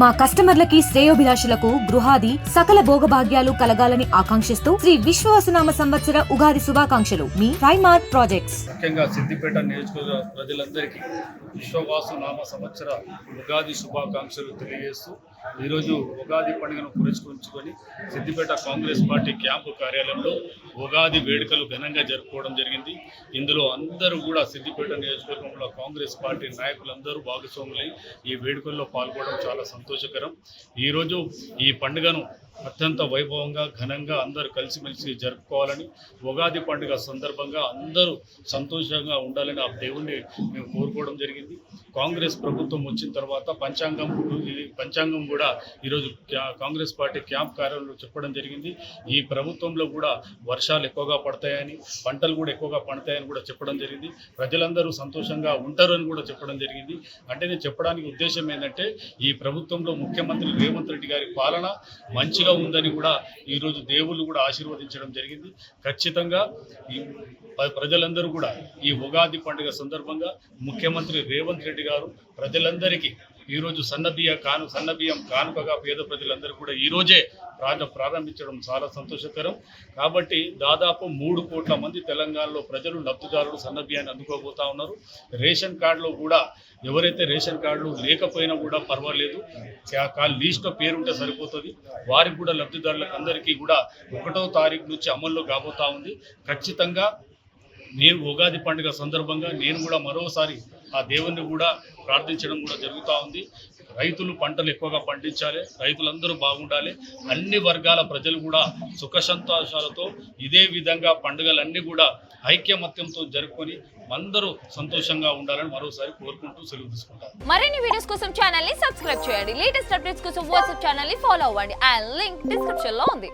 మా కస్టమర్లకి శ్రేయోభిలాషులకు గృహాది సకల భోగభాగ్యాలు కలగాలని ఆకాంక్షిస్తూ శ్రీ విశ్వాసనామ సంవత్సర ఉగాది శుభాకాంక్షలు. మీ ప్రైమార్ట్ ప్రాజెక్ట్స్ ముఖ్యంగా సిద్దిపేట నియోజకవర్గ ప్రజలందరికీ విశ్వవాసు నామ సంవత్సర ఉగాది శుభాకాంక్షలు తెలియజేస్తూ ఈరోజు ఉగాది పండుగను పురస్కరించుకొని సిద్దిపేట కాంగ్రెస్ పార్టీ క్యాంపు కార్యాలయంలో ఉగాది వేడుకలు ఘనంగా జరుపుకోవడం జరిగింది. ఇందులో అందరూ కూడా సిద్దిపేట నియోజకవర్గంలో కాంగ్రెస్ పార్టీ నాయకులందరూ భాగస్వాములై ఈ వేడుకల్లో పాల్గొనడం చాలా సంతోషకరం. ఈరోజు ఈ పండుగను అత్యంత వైభవంగా ఘనంగా అందరూ కలిసిమెలిసి జరుపుకోవాలని ఉగాది పండుగ సందర్భంగా అందరూ సంతోషంగా ఉండాలని ఆ దేవుణ్ణి మేము కోరుకోవడం జరిగింది. కాంగ్రెస్ ప్రభుత్వం వచ్చిన తర్వాత పంచాంగం పంచాంగం కూడా ఈరోజు కాంగ్రెస్ పార్టీ క్యాంప్ కార్యాలయంలో చెప్పడం జరిగింది. ఈ ప్రభుత్వంలో కూడా వర్షాలు ఎక్కువగా పడతాయని పంటలు కూడా ఎక్కువగా పండుతాయని కూడా చెప్పడం జరిగింది. ప్రజలందరూ సంతోషంగా ఉంటారు అని కూడా చెప్పడం జరిగింది. అంటే నేను చెప్పడానికి ఉద్దేశం ఏంటంటే ఈ ప్రభుత్వంలో ముఖ్యమంత్రి రేవంత్ రెడ్డి గారి పాలన మంచి మంచిగా ఉందని కూడా ఈరోజు దేవుళ్ళు కూడా ఆశీర్వదించడం జరిగింది. ఖచ్చితంగా ఈ ప్రజలందరూ కూడా ఈ ఉగాది పండుగ సందర్భంగా ముఖ్యమంత్రి రేవంత్ రెడ్డి గారు ప్రజలందరికీ ఈరోజు సన్నబియ్య కాను సన్నబియ్యం కానుకగా పేద ప్రజలందరూ కూడా ఈరోజే ప్రాజ ప్రారంభించడం చాలా సంతోషకరం. కాబట్టి దాదాపు మూడు కోట్ల మంది తెలంగాణలో ప్రజలు లబ్ధిదారులు సన్నబియ్యాన్ని అందుకోబోతా ఉన్నారు. రేషన్ కార్డులో కూడా ఎవరైతే రేషన్ కార్డులు లేకపోయినా కూడా పర్వాలేదు. ఆ పేరు ఉంటే సరిపోతుంది. వారికి కూడా లబ్ధిదారులకు అందరికీ కూడా ఒకటో తారీఖు నుంచి అమల్లో కాబోతా ఉంది. ఖచ్చితంగా నేను ఉగాది పండుగ సందర్భంగా నేను కూడా మరోసారి ఆ దేవుణ్ణి కూడా ప్రార్థించడం కూడా జరుగుతూ ఉంది. రైతులు పంటలు ఎక్కువగా పండించాలి రైతులందరూ బాగుండాలి. అన్ని వర్గాల ప్రజలు కూడా సుఖ సంతోషాలతో ఇదే విధంగా పండుగలన్నీ కూడా ఐక్యమత్యంతో జరుపుకొని అందరూ సంతోషంగా ఉండాలని మరోసారి కోరుకుంటూ సెలవు తీసుకుంటారు మరిన్ని వీడియోస్ కోసం ఛానల్ని సబ్స్క్రైబ్ చేయండి. లేటెస్ట్ అప్డేట్స్ కోసం వాట్సాప్ ఛానల్ని ఫాలో అవ్వండి. అండ్ లింక్ డిస్క్రిప్షన్లో ఉంది.